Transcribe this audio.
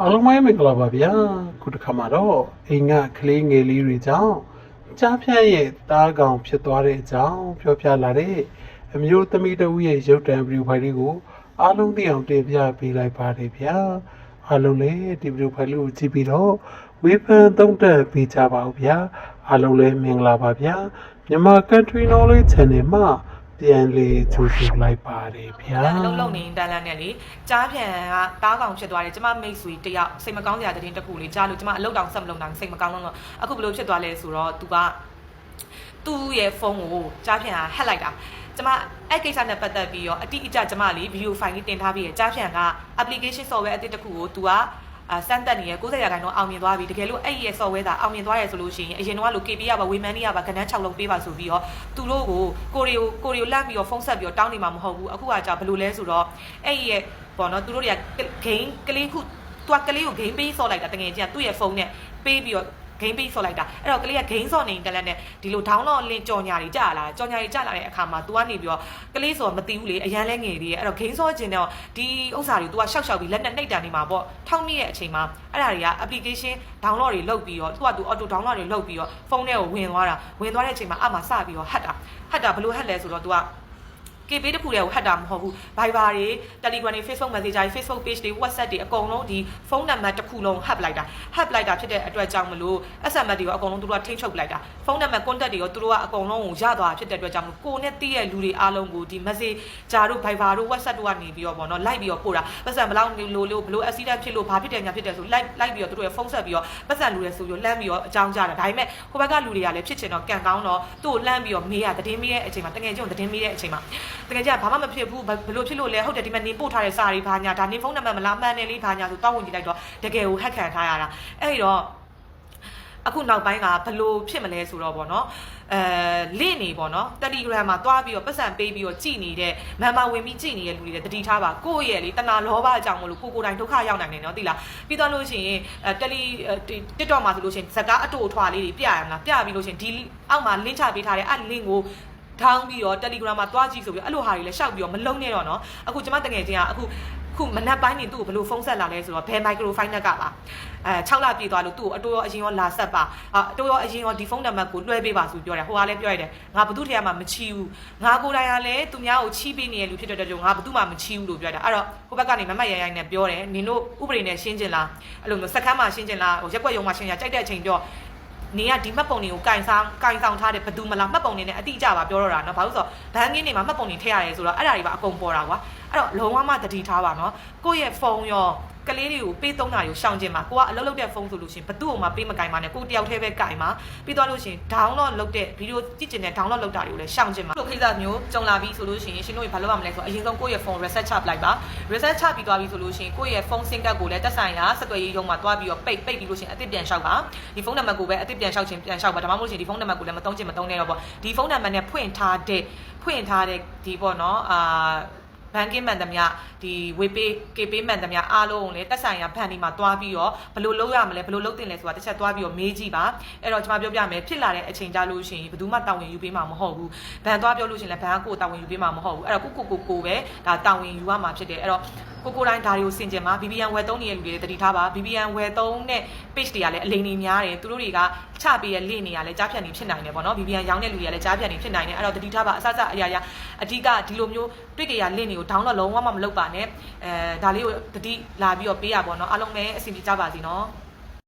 အားလုံးပဲမင်္ဂလာပါဗျာခုတစ်ခါမှာတော့အိမ်ကကလေးငယ်လေးတွေကြောင့်ကြားဖြန့်ရဲ့တားကောင်ဖြစ်သွားတဲ့အကြောင်းပြောပြလာတဲ့အမျိုးသမီးတဦးရဲ့ရုပ်တံဗီဒီယိုဖိုင်လေးကိုအားလုံးသိအောင်တင်ပြပေးလိုက်ပါတယ်ဗျာအားလုံးလည်းဒီဗီဒီယိုဖိုင်လေးကိုကြည့်ပြီးတော့ဝေဖန်သုံးသပ်ပေးကြပါဦးဗျာအားလုံးလည်းမင်္ဂလာပါဗျာမြန်မာ Country Knowledge Channel မှာ ပြန်လေးကြိုဆိုလိုက်ပါတယ်ဗျာအလုံးလုံးနေတန်းလန်းနဲ့လေကြားပြန်ကတားကောင်ဖြစ်သွားတယ်ကျမမိတ်ဆွေတယောက်စိတ်မကောင်းစရာတဲ့တင်တစ်ခုလေးကြားလို့ကျမအလုပ်တောင်ဆက်မလုပ်နိုင်စိတ်မကောင်းတော့အခုဘယ်လိုဖြစ်သွားလဲဆိုတော့သူကသူ့ရဲ့ဖုန်းကိုကြားပြန်ကဟက်လိုက်တာကျမအဲ့ကိစ္စနဲ့ပတ်သက်ပြီးတော့အတိအကျကျမလေးဗီဒီယိုဖိုင်လေးတင်ထားပြီးရကြားပြန်က application software အသစ်တစ်ခုကိုသူကအာ စမ်းတက်နေရ90ရာခိုင်နှုန်းအောင်မြင်သွားပြီတကယ်လို့အဲ့ဒီရဲ့ software သာအောင်မြင်သွားရဆိုလို့ရှိရင်အရင်တော့လို့ KB ရပါဝေမန်နီရပါကဏ္ဍ6လုံးပေးပါဆိုပြီးတော့သူတို့ကိုကိုရီယိုကိုရီယိုလန့်ပြီးတော့ဖုန်းဆက်ပြီးတော့တောင်းနေမှာမဟုတ်ဘူးအခုကကြာဘယ်လိုလဲဆိုတော့အဲ့ဒီရဲ့ပေါ့နော်သူတို့တွေကဂိမ်းကလေးခုသူကကလေးကိုဂိမ်းပေးဆော့လိုက်တာတကယ်ကြီးကသူ့ရဲ့ဖုန်းနဲ့ပေးပြီးတော့ ဂိမ်းပေးဆော့လိုက်တာအဲ့တော့ကလေးကဂိမ်းဆော့နေတယ်လည်းနဲ့ဒီလို download link ကြော်ညာတွေကြာလာကြော်ညာတွေကြာလာတဲ့အခါမှာ तू ကနေပြီးတော့ကလေးဆိုတော့မသိဘူးလေအရန်လဲငယ်သေးရဲ့အဲ့တော့ဂိမ်းဆော့ခြင်းတော့ဒီဥစ္စာတွေ तू ကရှောက်ရှောက်ပြီးလက်နဲ့နှိပ်တန်နေမှာပေါ့ထောက်မိရဲ့အချိန်မှာအဲ့ဒါတွေက application download တွေလုပ်ပြီးတော့ तू က तू auto download တွေလုပ်ပြီးတော့ဖုန်းထဲကိုဝင်သွားတာဝင်သွားတဲ့အချိန်မှာအမှစပြီးတော့ဟတ်တာဟတ်တာဘလို့ဟတ်လဲဆိုတော့ तू က KB တခုတည်းကိုဟတ်တာမဟုတ်ဘူး Viber တွေ Telegram တွေ Facebook Messenger တွေ Facebook page တွေ WhatsApp တွေအကုန်လုံးဒီဖုန်းနံပါတ်တစ်ခုလုံးဟတ်လိုက်တာဟတ်လိုက်တာဖြစ်တဲ့အတွက်ကြောင့်မလို့ SMS တွေရောအကုန်လုံးသူတို့ကထိမ့်ချုပ်လိုက်တာဖုန်းနံပါတ် contact တွေရောသူတို့ကအကုန်လုံးကိုရသွားဖြစ်တဲ့အတွက်ကြောင့်မလို့ကိုနဲ့တည့်ရဲ့လူတွေအားလုံးကိုဒီ message ဂျာတို့ Viber တို့ WhatsApp တို့ကနေပြီးတော့ဗောနော် like ပြီးတော့ပို့တာပတ်စံဘလောက်လို့လို့ဘလို့ accident ဖြစ်လို့ဘာဖြစ်တယ်ညာဖြစ်တယ်ဆို like like ပြီးတော့သူတို့ရဲ့ဖုန်းဆက်ပြီးတော့ပတ်စံလူတွေဆိုပြီးလှမ်းပြီးတော့အကြောင်းကြားတာဒါပေမဲ့ဟိုဘက်ကလူတွေကလည်းဖြစ်ချင်တော့ကံကောင်းတော့သူ့ကိုလှမ်းပြီးတော့မေးရတည်င်းမေးတဲ့အချိန်မှာတကယ်ကျုံတည်င်းမေးတဲ့အချိန်မှာတကယ်ကျဘာမှမဖြစ်ဘူးဘယ်လိုဖြစ်လို့လဲဟုတ်တယ်ဒီမှာနေပို့ထားတဲ့စာတွေဘာညာဒါနေဖုန်းနံပါတ်မလားမှန်တယ်လေးဘာညာဆိုတောင်းဝင်ကြည့်လိုက်တော့တကယ်ကိုဟက်ခံထားရတာအဲ့ဒီတော့အခုနောက်ပိုင်းကဘလို့ဖြစ်မလဲဆိုတော့ဗောနော်အဲလင့်နေပေါ့နော် Telegram မှာတွားပြီးတော့ပတ်စံပေးပြီးတော့ကြည်နေတဲ့မန်မာဝင်ပြီးကြည်နေတဲ့လူတွေတတိထားပါကိုယ့်ရဲ့လေတနာလောဘအကြောင်းမလို့ကိုကိုယ်တိုင်ဒုက္ခရောက်နိုင်တယ်နော်သိလားပြီးတော့လို့ရှိရင်အဲတယ်လီ TikTok မှာဆိုလို့ရှိရင်ဇကာအတူအထွာလေးတွေပြရမှာပြပြီးလို့ရှိရင်ဒီအောက်မှာ link ချပေးထားတဲ့အဲ့ link ကို ထောင်းပြီးတော့ Telegram မှာတွားကြည့်ဆိုပြီးအဲ့လိုဟာတွေလည်းရှောက်ပြီးတော့မလုံးနဲ့တော့နော်အခုကျမတငယ်ချင်းကအခုခုမနက်ပိုင်းနေသူ့ကိုဘယ်လိုဖုန်းဆက်လာလဲဆိုတော့ဘယ် microphone နဲ့ကပါအဲ6လပြည့်သွားလို့သူ့ကိုအတူရောအရင်ရောလာဆက်ပါအတူရောအရင်ရောဒီဖုန်းနံပါတ်ကိုလွှဲပေးပါဆိုပြောတယ်ဟိုကလည်းပြောရတယ်ငါဘသူ့ထဲမှာမချီဘူးငါကိုယ်တိုင်ကလည်းသူများကိုချီးပေးနေတဲ့လူဖြစ်တဲ့အတွက်ကြောင့်ငါဘသူ့မှာမချီဘူးလို့ပြောတာအဲ့တော့ဟိုဘက်ကနေမမတ်ရရိုင်းနဲ့ပြောတယ်နင်တို့ဥပဒေနဲ့ရှင်းကျင်လားအဲ့လိုမျိုးစက်ခန်းမှာရှင်းကျင်လားဟိုရက်ွက်ရုံမှာရှင်းရကြိုက်တဲ့အချိန်ပြော နေကဒီမှတ်ပုံတွေကိုကင်ဆောင်ကင်ဆောင်ထားတယ်ဘသူမလားမှတ်ပုံတွေနဲ့အတိအကျပါပြောတော့တာနော်ဘာလို့ဆိုတော့ဘန်းကင်းတွေမှာမှတ်ပုံတွေထည့်ရတယ်ဆိုတော့အဲ့ဒါတွေပါအကုန်ပေါ်တာကွာအဲ့တော့လုံးဝမှတတိထားပါနော်ကိုယ့်ရဲ့ဖုန်းရော ကလေးတွေကိုပေးသုံးတာကိုရှောင်ကျင်ပါကိုကအလုပ်လုပ်တဲ့ဖုန်းဆိုလို့ရှိရင်ဘသူ့ကိုမှပေးမကင်ပါနဲ့ကိုတယောက်တည်းပဲကင်ပါပြီးသွားလို့ရှိရင် download လုပ်တဲ့ဗီဒီယိုကြည့်ကျင်တဲ့ download လုပ်တာတွေကိုလည်းရှောင်ကျင်ပါလိုခိစ္စမျိုးကြုံလာပြီးဆိုလို့ရှိရင်ရှင်တို့ဘာလုပ်ရမလဲဆိုတော့အရင်ဆုံးကိုယ့်ရဲ့ဖုန်း reset ချပလိုက်ပါ reset ချပြီးသွားပြီဆိုလို့ရှိရင်ကိုယ့်ရဲ့ဖုန်းဆင်းကတ်ကိုလည်းတက်ဆိုင်ရာစက်သွယ်ရေးရုံးမှာတွားပြီးတော့ပိတ်ပိတ်ပြီးလို့ရှိရင်အသစ်ပြန်လျှောက်ပါဒီဖုန်းနံပါတ်ကိုပဲအသစ်ပြန်လျှောက်ခြင်းပြန်လျှောက်ပါဒါမှမဟုတ်ရှင်ဒီဖုန်းနံပါတ်ကိုလည်းမသုံးချင်မသုံးနဲ့တော့ပေါ့ဒီဖုန်းနံပါတ်နဲ့ဖွင့်ထားတဲ့ဖွင့်ထားတဲ့ဒီပေါ့နော်အာ ဘန်ကင်းမှန်သမျှဒီဝေပေးကေပေးမှန်သမျှအားလုံးကိုလည်းတက်ဆိုင်ရာဘန်ဒီမှာတွားပြီးတော့ဘယ်လိုလုပ်ရမလဲဘယ်လိုလုပ်တင်လဲဆိုတာတစ်ချက်တွားပြီးတော့မေးကြည့်ပါအဲ့တော့ကျွန်မပြောပြမယ်ဖြစ်လာတဲ့အချိန်ကြလို့ရှိရင်ဘယ်သူမှတာဝန်ယူပေးမှာမဟုတ်ဘူးဘန်တွားပြောလို့ရှိရင်လည်းဘန်ကကိုယ်တာဝန်ယူပေးမှာမဟုတ်ဘူးအဲ့တော့ကိုကိုကိုကိုပဲဒါတာဝန်ယူရမှာဖြစ်တယ်အဲ့တော့ ကိုကိုတိုင်းဒါတွေကိုစင်ကြင်ပါ VPN ဝယ်သုံးနေတဲ့လူတွေတတိထားပါ VPN ဝယ်သုံးတဲ့ page တွေကလည်းအလိမ်နေများတယ်သူတို့တွေကချပေးရဲ့ link တွေကလည်းကြားဖြတ်နေဖြစ်နိုင်တယ်ပေါ့နော် VPN ရောင်းတဲ့လူတွေကလည်းကြားဖြတ်နေဖြစ်နိုင်တယ်အဲ့တော့တတိထားပါအစစအရာရာအဓိကဒီလိုမျိုးတွေ့ကြရ link တွေကို download လုံးဝမမလုပ်ပါနဲ့အဲဒါလေးကိုတတိလာပြီးတော့ပေးရပါတော့နော်အားလုံးပဲအဆင်ပြေကြပါစေနော်